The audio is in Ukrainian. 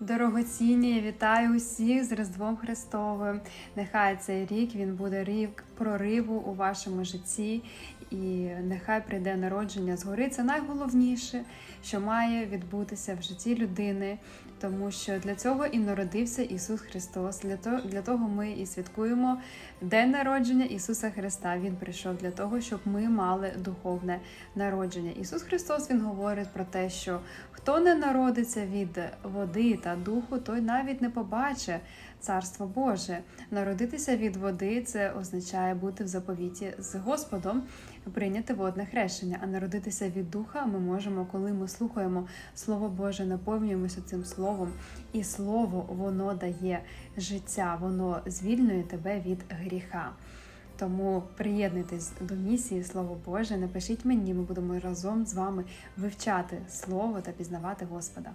Дорогоцінні, я вітаю усіх з Різдвом Христовим. Нехай цей рік він буде рік прориву у вашому житті, і нехай прийде народження згори. Це найголовніше, що має відбутися в житті людини, тому що для цього і народився Ісус Христос. Для того, ми і святкуємо День народження Ісуса Христа. Він прийшов для того, щоб ми мали духовне народження. Ісус Христос Він говорить про те, що хто не народиться від води та духу, той навіть не побачить Царство Боже. Народитися від води це означає бути в заповіті з Господом, прийняти водне хрещення. А народитися від духа ми можемо, коли ми слухаємо Слово Боже, наповнюємося цим словом, і слово воно дає життя, воно звільнює тебе від гріха. Тому приєднуйтесь до місії Слово Боже, напишіть мені, ми будемо разом з вами вивчати Слово та пізнавати Господа.